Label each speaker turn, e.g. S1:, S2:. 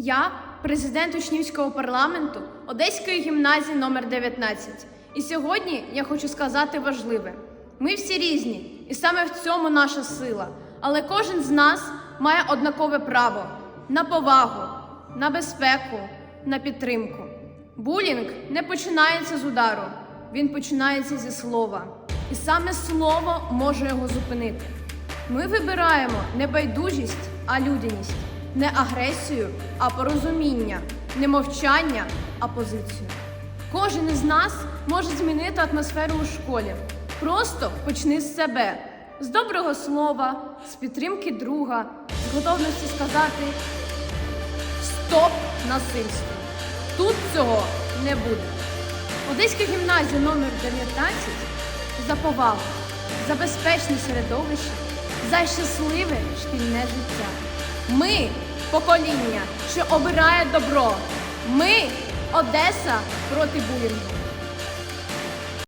S1: Я президент учнівського парламенту Одеської гімназії номер 19. І сьогодні я хочу сказати важливе: ми всі різні, і саме в цьому наша сила. Але кожен з нас має однакове право на повагу, на безпеку, на підтримку. Булінг не починається з удару, він починається зі слова. І саме слово може його зупинити. Ми вибираємо не байдужість, а людяність, не агресію, а порозуміння, не мовчання, а позицію. Кожен із нас може змінити атмосферу у школі. Просто почни з себе, з доброго слова, з підтримки друга, з готовності сказати Стоп насильству. Тут цього не буде. Одеська гімназія номер 19 за повагу, за безпечне середовище, за щасливе шкільне життя. Ми покоління, що обирає добро. Ми Одеса проти булінгу.